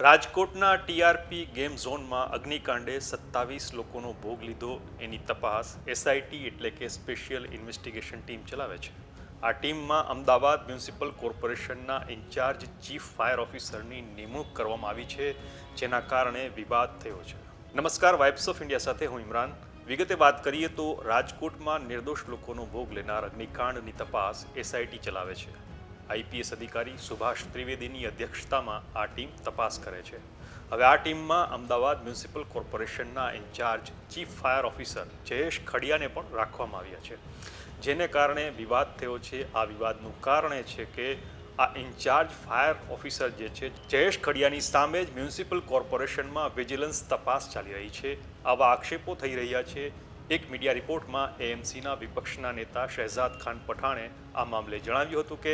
રાજકોટના TRP game ઝોનમાં અગ્નિકાંડે સત્તાવીસ લોકોનો ભોગ લીધો. એની તપાસ એસઆઈટી એટલે કે સ્પેશિયલ ઇન્વેસ્ટિગેશન ટીમ ચલાવે છે. આ ટીમમાં અમદાવાદ મ્યુનિસિપલ કોર્પોરેશનના ઇન્ચાર્જ ચીફ ફાયર ઓફિસરની નિમણૂક કરવામાં આવી છે, જેના કારણે વિવાદ થયો છે. નમસ્કાર, વાઇબ્સ ઓફ ઇન્ડિયા સાથે હું ઇમરાન. વિગતે વાત કરીએ તો રાજકોટમાં નિર્દોષ લોકોનો ભોગ લેનાર અગ્નિકાંડની તપાસ એસઆઈટી ચલાવે છે. આઈપીએસ અધિકારી સુભાષ ત્રિવેદીની અધ્યક્ષતામાં આ ટીમ તપાસ કરે છે. હવે આ ટીમમાં અમદાવાદ મ્યુનિસિપલ કોર્પોરેશનના incharge, chief fire officer Jayesh ખડિયાને પણ રાખવામાં આવ્યા છે. જેને કારણે વિવાદ થયો છે. આ વિવાદનું કારણ છે કે આ ઇન્ચાર્જ ફાયર ઓફિસર જે છે, જયેશ ખડિયાની સામે જ મ્યુનિસિપલ કોર્પોરેશનમાં વિજિલન્સ તપાસ ચાલી રહી છે. આવા આક્ષેપો થઈ રહ્યા છે. એક મીડિયા રિપોર્ટમાં એએમસીના વિપક્ષના નેતા શહેજાદ ખાન પઠાણે આ મામલે જણાવ્યું હતું કે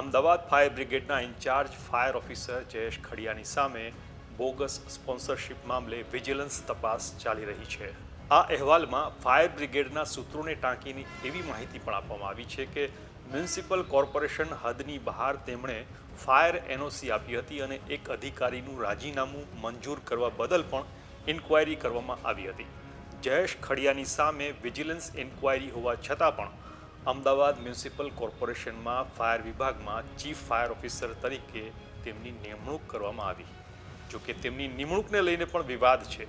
Ahmedabad fire બ્રિગેડના in charge fire officer Jayesh ખડિયાની સામે બોગસ સ્પોન્સરશિપ મામલે વિજિલન્સ તપાસ ચાલી રહી છે. આ અહેવાલમાં ફાયર બ્રિગેડના સૂત્રોને ટાંકીની એવી માહિતી પણ આપવામાં આવી છે કે મ્યુનિસિપલ કોર્પોરેશન હદની બહાર તેમણે ફાયર એનઓસી આપી હતી અને એક અધિકારીનું રાજીનામું મંજૂર કરવા બદલ પણ ઇન્ક્વાયરી કરવામાં આવી હતી. જયેશ ખડિયાની સામે વિજિલન્સ ઇન્ક્વાયરી હોવા છતાં પણ અમદાવાદ મ્યુનિસિપલ કોર્પોરેશનમાં ફાયર વિભાગમાં ચીફ ફાયર ઓફિસર તરીકે તેમની નિમણૂક કરવામાં આવી. જોકે તેમની નિમણૂકને લઈને પણ વિવાદ છે.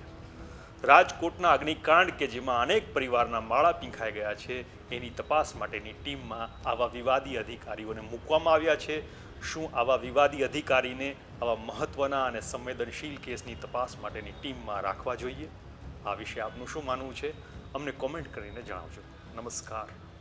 રાજકોટના અગ્નિકાંડ કે જેમાં અનેક પરિવારના માળા પીંખાઈ ગયા છે, એની તપાસ માટેની ટીમમાં આવા વિવાદી અધિકારીઓને મૂકવામાં આવ્યા છે. શું આવા વિવાદી અધિકારીને આવા મહત્વના અને સંવેદનશીલ કેસની તપાસ માટેની ટીમમાં રાખવા જોઈએ? આ વિશે આપનું શું માનવું છે? અમને કોમેન્ટ કરીને જણાવજો. નમસ્કાર.